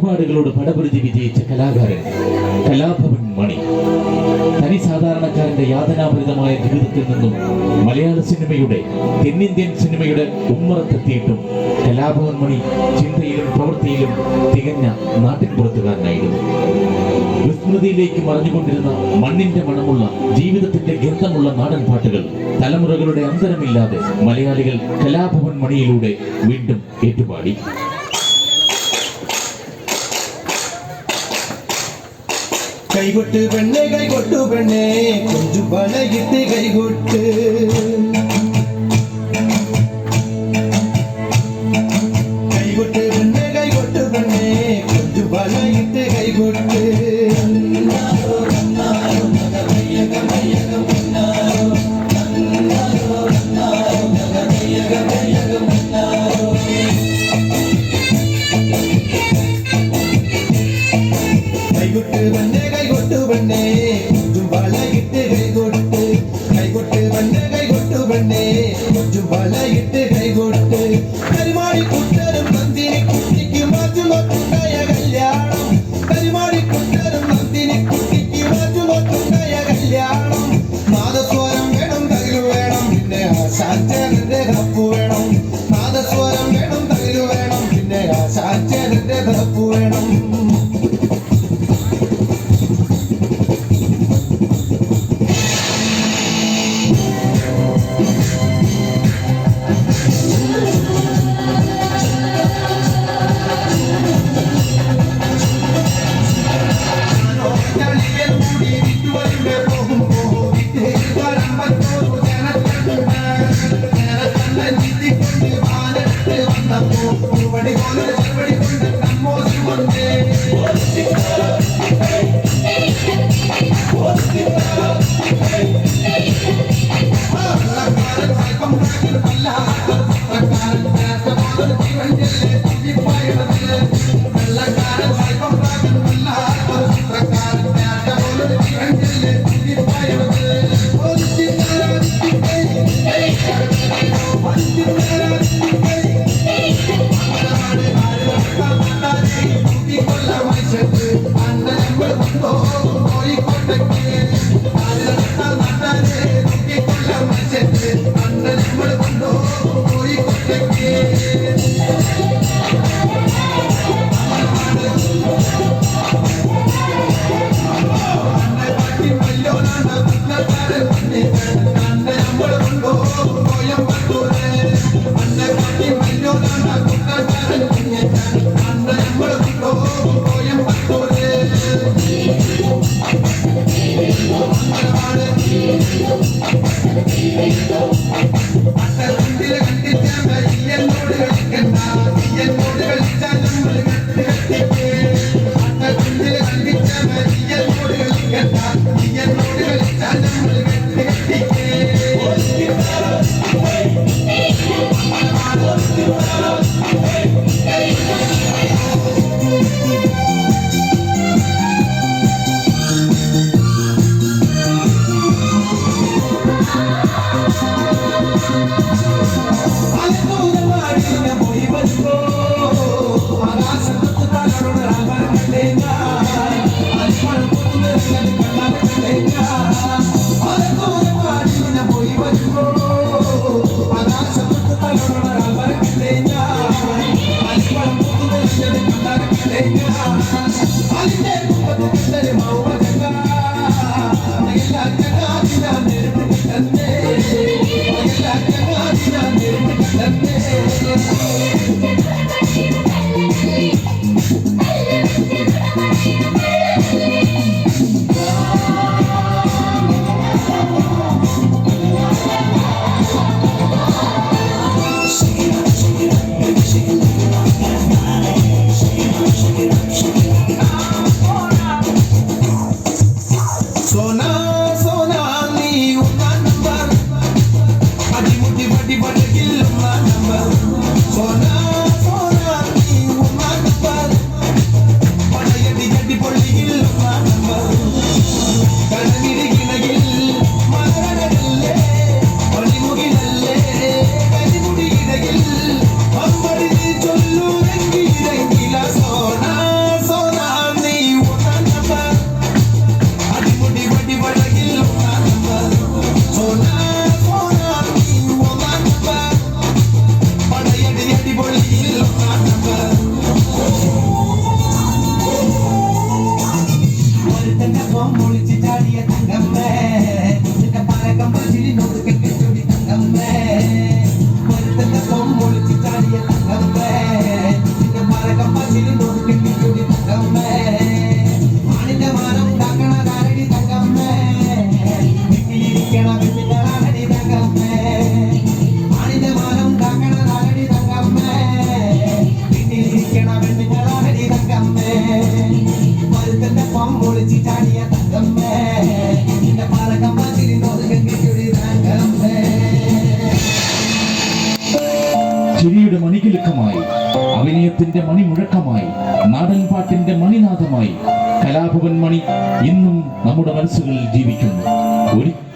ചുറ്റുപാടുകളോട് പടപുരുതി വിജയിച്ച കലാകാരൻ കലാഭവൻ മണി. തനി സാധാരണക്കാരന്റെ യാതനാഭരിതമായ ജീവിതത്തിൽ നിന്നും മലയാള സിനിമയുടെ തെന്നിന്ത്യൻ സിനിമയുടെ ഉമ്മറത്തെത്തിയിട്ടും കലാഭവൻ മണി ചിന്തയിലും പ്രവൃത്തിയിലും തികഞ്ഞ നാട്ടിൻപുറത്തുകാരനായിരുന്നു. വിസ്മൃതിയിലേക്ക് മറഞ്ഞുകൊണ്ടിരുന്ന മണ്ണിന്റെ മണമുള്ള ജീവിതത്തിന്റെ ഗന്ധമുള്ള നാടൻ പാട്ടുകൾ തലമുറകളുടെ അന്തരമില്ലാതെ മലയാളികൾ കലാഭവൻ മണിയിലൂടെ വീണ്ടും ഏറ്റുപാടി. கைகொட்டு பெண்ணே கைகொட்டு பெண்ணே கொஞ்சம் பழகிட்டு கைகொட்டு. പണയിട്ട് കൈകൊട്ട് കരിമാടി കുട്ടരും നന്ദിനി കുട്ടിക്ക് മാറ്റുമൊത്തുണ്ടായ കല്യാണം. കരിമാടി കുട്ടരും നന്ദിനി കുട്ടിക്ക് മാറ്റുമൊത്തുണ്ടായ കല്യാണം. I'm andale, andale, andale, Animal മോഹം ഒളിച്ചിട്ടാടിയ തങ്കമ്മേ നിന്റെ പറകം പതിരുന്നത് ഗംഗയ്ക്കൊരു ചിരിയുടെ മണികിലുക്കമായി അഭിനയത്തിന്റെ മണിമുഴക്കമായി നാടൻപാട്ടിന്റെ മണിനാഥമായി കലാഭവൻ മണി ഇന്നും നമ്മുടെ മനസ്സുകളിൽ ജീവിക്കുന്നു. ഒരിക്കലും